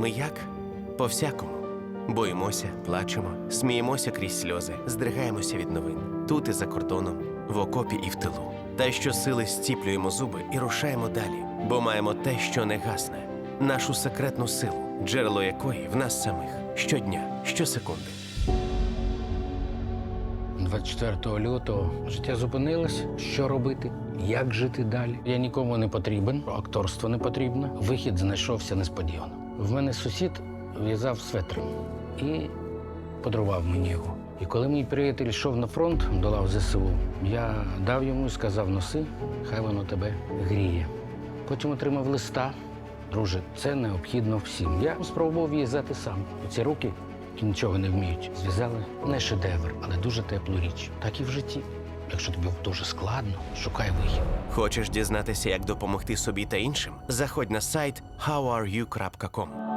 Ми як? По всякому. Боїмося, плачемо, сміємося крізь сльози, здригаємося від новин. Тут і за кордоном, в окопі і в тилу. Та щосили стіплюємо зуби і рушаємо далі, бо маємо те, що не гасне, нашу секретну силу, джерело якої в нас самих щодня, щосекунди. 24 лютого життя зупинилось. Що робити? Як жити далі? Я нікому не потрібен, акторство не потрібно. Вихід знайшовся несподівано. В мене сусід в'язав светр і подарував мені його. І коли мій приятель йшов на фронт до лав ЗСУ, я дав йому і сказав: носи, хай воно тебе гріє. Потім отримав листа. Друже, це необхідно всім. Я спробував в'язати сам. Ці руки, які нічого не вміють, зв'язали не шедевр, але дуже теплу річ. Так і в житті. Якщо тобі дуже складно, шукай вихід. Хочеш дізнатися, як допомогти собі та іншим? Заходь на сайт howareyu.com.